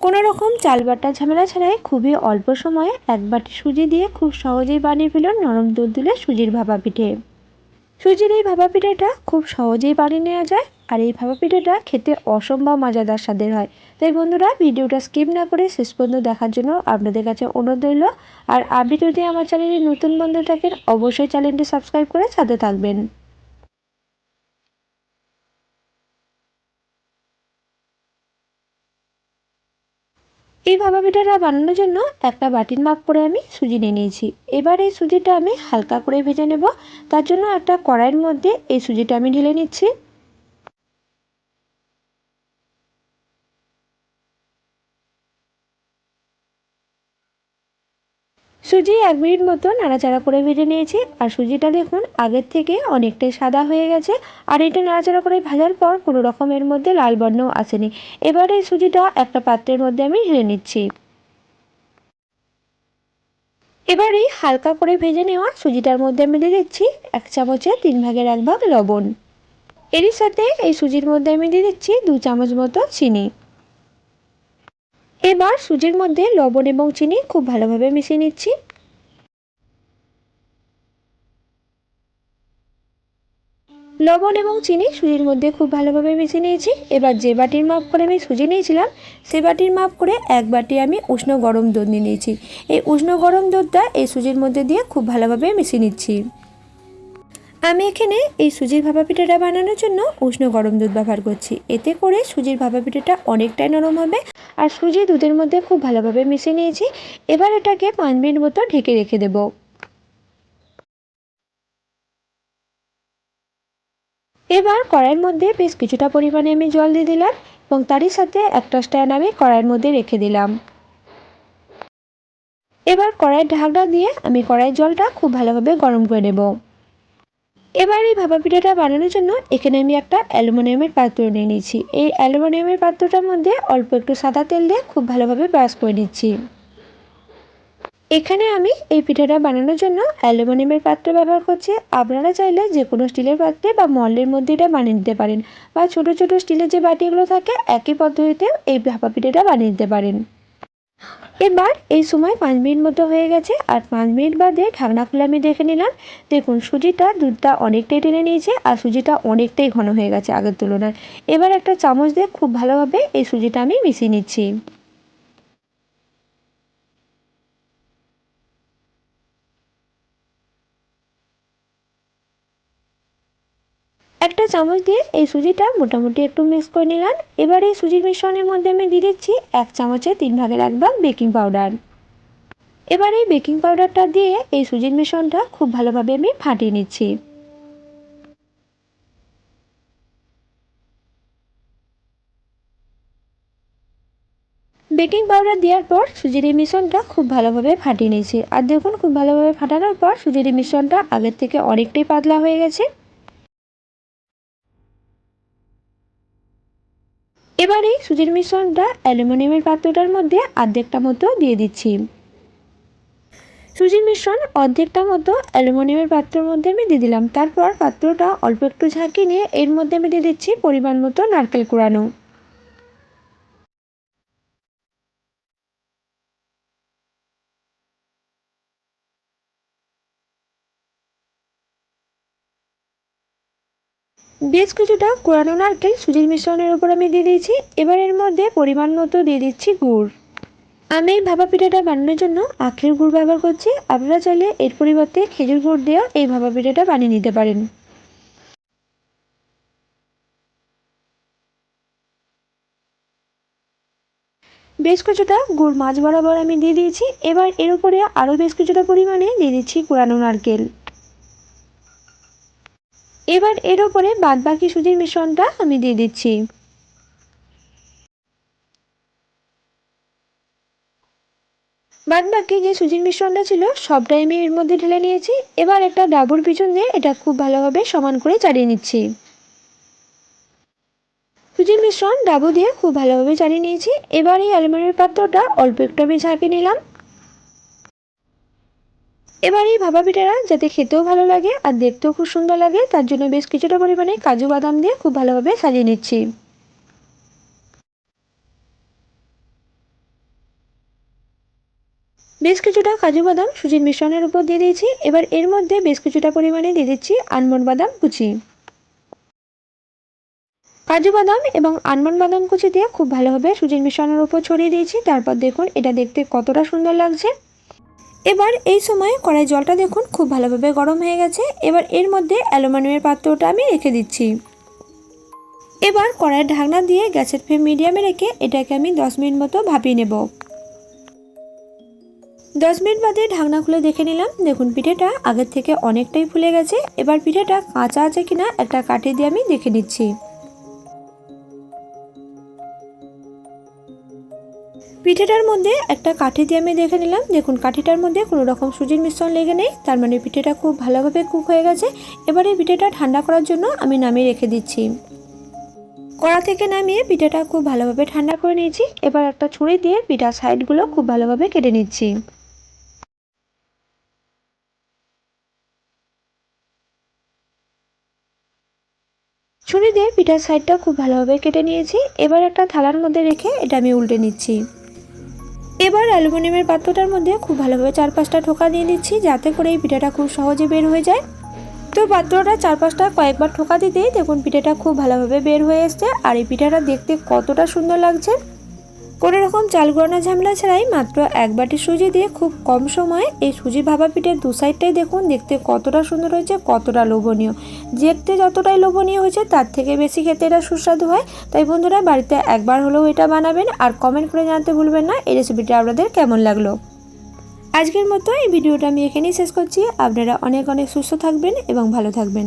কোনো রকম চাল বাটা ঝামেলা ছাড়াই খুবই অল্প সময়ে এক বাটি সুজি দিয়ে খুব সহজেই বানিয়ে ফেলুন নরম দুধ দিলে সুজির ভাপা পিঠে সুজির এই ভাপা পিঠেটা খুব সহজেই বানিয়ে নেওয়া যায় আর এই ভাপা পিঠেটা খেতে অসম্ভব মজাদার স্বাদের হয়। তাই বন্ধুরা, ভিডিওটা স্কিপ না করে শেষ পর্যন্ত দেখার জন্য আপনাদের কাছে অনুরোধ রইল। আর আপনি যদি আমার চ্যানেলে নতুন বন্ধু থাকেন, অবশ্যই চ্যানেলটি সাবস্ক্রাইব করে সাথে থাকবেন। এই ভাপা পিঠাটা বানানোর জন্য একটা বাটির মাপ করে আমি সুজি নিয়ে নিয়েছি। এবার এই সুজিটা আমি হালকা করে ভেজে নেব। তার জন্য একটা কড়াইয়ের মধ্যে এই সুজিটা আমি ঢেলে নিচ্ছি। সুজি এক মিনিট মতো নাড়াচাড়া করে ভেজে নিয়েছি। আর সুজিটা দেখুন, আগের থেকে অনেকটাই সাদা হয়ে গেছে। আর এটা নাড়াচাড়া করে ভাজার পর কোনো রকমের মধ্যে লাল বর্ণ আসেনি। এবার এই সুজিটা একটা পাত্রের মধ্যে আমি ঢেলে নিচ্ছি। এবার এই হালকা করে ভেজে নেওয়া সুজিটার মধ্যে আমি দিয়ে দিচ্ছি এক চামচে তিন ভাগের এক ভাগ লবণ। এরই সাথে এই সুজির মধ্যে আমি দিয়ে দিচ্ছি দু চামচ মতো চিনি। এবার সুজির মধ্যে লবণ এবং চিনি খুব ভালোভাবে মিশিয়ে নিচ্ছি। লবণ এবং চিনি সুজির মধ্যে খুব ভালোভাবে মিশিয়ে নিয়েছি। এবার যে বাটির মাপ করে আমি সুজি নিয়েছিলাম, সে বাটির মাপ করে এক বাটি আমি উষ্ণ গরম দুধ নিয়ে নিয়েছি। এই উষ্ণ গরম দুধটা এই সুজির মধ্যে দিয়ে খুব ভালোভাবে মিশিয়ে নিচ্ছি। আমি এখানে এই সুজির ভাপা পিঠাটা বানানোর জন্য উষ্ণ গরম দুধ ব্যবহার করছি। এতে করে সুজির ভাপা পিঠাটা অনেকটাই নরম হবে আর সুজি দুধের মধ্যে খুব ভালোভাবে মিশিয়ে নিয়েছি। এবার এটাকে পাঁচ মিনিট মতো ঢেকে রেখে দেব। এবার কড়াইয়ের মধ্যে বেশ কিছুটা পরিমাণে আমি জল দিয়ে দিলাম এবং তারই সাথে একটা স্ট্যান্ড আমি কড়াইয়ের মধ্যে রেখে দিলাম। এবার কড়াইয়ের ঢাকনা দিয়ে আমি কড়াইয়ের জলটা খুব ভালোভাবে গরম করে নেব। এবার এই ভাপা পিঠাটা বানানোর জন্য এখানে আমি একটা অ্যালুমিনিয়ামের পাত্র নিয়ে নিয়েছি। এই অ্যালুমিনিয়ামের পাত্রটার মধ্যে অল্প একটু সাদা তেল দিয়ে খুব ভালোভাবে ব্রাশ করে নিচ্ছি। এখানে আমি এই পিঠাটা বানানোর জন্য অ্যালুমিনিয়ামের পাত্র ব্যবহার করছি। আপনারা চাইলে যে কোনো স্টিলের পাত্রে বা মলের মধ্যে এটা বানিয়ে নিতে পারেন বা ছোট ছোট স্টিলের যে বাটিগুলো থাকে, একই পদ্ধতিতে এই ভাপা পিঠাটা বানিয়ে নিতে পারেন। এবার এই সময় পাঁচ মিনিট মতো হয়ে গেছে আর পাঁচ মিনিট বাদে ঢাকনা খুলে আমি দেখে নিলাম, দেখুন সুজিটা দুধটা অনেকটাই টেনে নিয়েছে আর সুজিটা অনেকটাই ঘন হয়ে গেছে আগের তুলনায়। এবার একটা চামচ দিয়ে খুব ভালোভাবে এই সুজিটা আমি মিশিয়ে নিচ্ছি। একটা চামচ দিয়ে এই সুজিটা মোটামুটি একটু মিক্স করে নিলাম। এবার এই সুজির মিশ্রণের মধ্যে আমি দিয়ে দিচ্ছি এক চামচে তিন ভাগের এক ভাগ বেকিং পাউডার এবার এই বেকিং পাউডারটা দিয়ে এই সুজির মিশ্রণটা খুব ভালোভাবে আমি ফাটিয়ে নিচ্ছি। বেকিং পাউডার দেওয়ার পর সুজির এই মিশ্রণটা খুব ভালোভাবে ফাটিয়ে নিয়েছি। আর দেখুন, খুব ভালোভাবে ফাটানোর পর সুজির এই মিশ্রণটা আগের থেকে অনেকটাই পাতলা হয়ে গেছে। এবার এই সুজির মিশ্রণটা অ্যালুমিনিয়ামের পাত্রটার মধ্যে অর্ধেকটা মতো দিয়ে দিচ্ছি। সুজির মিশ্রণ অর্ধেকটা মতো অ্যালুমিনিয়ামের পাত্রের মধ্যে আমি দিয়ে দিলাম। তারপর পাত্রটা অল্প একটু ঝাঁকি নিয়ে এর মধ্যে আমি দিয়ে দিচ্ছি পরিমাণ মতো নারকেল কুড়ানো। বেশ কিছুটা কোরানো নারকেল সুজির মিশ্রণের উপর আমি দিয়ে দিয়েছি। এবার এর মধ্যে পরিমাণ মতো দিয়ে দিচ্ছি গুড়। আমি এই ভাপা পিঠাটা বানানোর জন্য আখের গুড় ব্যবহার করছি। আপনারা চাইলে এর পরিবর্তে খেজুর গুড় দিয়েও এই ভাপা পিঠাটা বানিয়ে নিতে পারেন। বেশ কিছুটা গুড় মাছ বরাবর আমি দিয়ে দিয়েছি। এবার এর উপরে আরও বেশ কিছুটা পরিমাণে দিয়ে দিচ্ছি কোরানো নারকেল। এবার এর ওপরে বাদ বাকি সুজির মিশ্রণটা আমি দিয়ে দিচ্ছি। বাদ বাকি যে সুজির মিশ্রণটা ছিল, সবটাই আমি এর মধ্যে ঢেলে নিয়েছি। এবার একটা ডাবুর পিছন দিয়ে এটা খুব ভালোভাবে সমান করে চালিয়ে নিচ্ছি। সুজির মিশ্রণ ডাবু দিয়ে খুব ভালোভাবে চালিয়ে নিয়েছি। এবার এই অ্যালুমিনিয়ামের পাত্রটা অল্প একটু আমি ঝাঁকিয়ে নিলাম। এবার এই ভাপা পিঠাটা যাতে খেতেও ভালো লাগে আর দেখতেও খুব সুন্দর লাগে, তার জন্য বেশ কিছুটা পরিমাণে কাজু বাদাম দিয়ে খুব ভালোভাবে সাজিয়ে নিচ্ছি। বেশ কিছুটা কাজু বাদাম সুজির মিশ্রণের উপর দিয়ে দিয়েছি। এবার এর মধ্যে বেশ কিছুটা পরিমাণে দিয়ে দিচ্ছি আলমন্ড বাদাম কুচি। কাজু বাদাম এবং আলমন্ড বাদাম কুচি দিয়ে খুব ভালোভাবে সুজির মিশ্রণের উপর ছড়িয়ে দিয়েছি। তারপর দেখুন, এটা দেখতে কতটা সুন্দর লাগছে। এবার এই সময় কড়াই জলটা দেখুন, খুব ভালোভাবে গরম হয়ে গেছে। এবার এর মধ্যে অ্যালুমিনিয়ামের পাত্রটা আমি রেখে দিচ্ছি। এবার কড়াইয়ের ঢাকনা দিয়ে গ্যাসের ফ্লেম মিডিয়ামে রেখে এটাকে আমি দশ মিনিট মতো ভাপিয়ে নেব। দশ মিনিট বাদে ঢাকনা খুলে দেখে নিলাম, দেখুন পিঠেটা আগের থেকে অনেকটাই ফুলে গেছে। এবার পিঠেটা কাঁচা আছে কিনা একটা কাঠি দিয়ে আমি দেখে নিচ্ছি। পিঠেটার মধ্যে একটা কাঠি দিয়ে আমি দেখে নিলাম। দেখুন, কাঠিটার মধ্যে কোনো রকম সুজির মিশ্রণ লেগে নেই, তার মানে পিঠেটা খুব ভালোভাবে কুক হয়ে গেছে। এবার এই পিঠেটা ঠান্ডা করার জন্য আমি নামিয়ে রেখে দিচ্ছি। কড়া থেকে নামিয়ে পিঠাটা খুব ভালোভাবে ঠান্ডা করে নিয়েছি। এবার একটা ছুরি দিয়ে পিঠার সাইডগুলো খুব ভালোভাবে কেটে নিচ্ছি। ছুরি দিয়ে পিঠার সাইডটা খুব ভালোভাবে কেটে নিয়েছি। এবার একটা থালার মধ্যে রেখে এটা আমি উল্টে নিচ্ছি। এবার অ্যালুমিনিয়ামের পাত্রটার মধ্যে খুব ভালোভাবে চার পাঁচটা ঠোকা দিয়ে দিচ্ছি, যাতে করে এই পিঠাটা খুব সহজে বের হয়ে যায়। তো পাত্রটা চার পাঁচটা কয়েকবার ঠোকা দিতেই দেখুন পিঠাটা খুব ভালোভাবে বের হয়ে এসছে, আর এই পিঠাটা দেখতে কতটা সুন্দর লাগছে। কোনো রকম চাল গড়ানো ঝামেলা ছাড়াই মাত্র এক বাটি সুজি দিয়ে খুব কম সময়ে এই সুজি ভাপা পিঠের দু সাইডটাই দেখুন, দেখতে কতটা সুন্দর হয়েছে, কতটা লোভনীয়। দেখতে যতটাই লোভনীয় হয়েছে, তার থেকে বেশি খেতে এটা সুস্বাদু হয়। তাই বন্ধুরা, বাড়িতে একবার হলেও এটা বানাবেন আর কমেন্ট করে জানাতে ভুলবেন না। এই রেসিপিটা আপনাদের কেমন লাগল? আজকের মতো এই ভিডিওটা আমি এখানেই শেষ করছি। আপনারা অনেক অনেক সুস্থ থাকবেন এবং ভালো থাকবেন।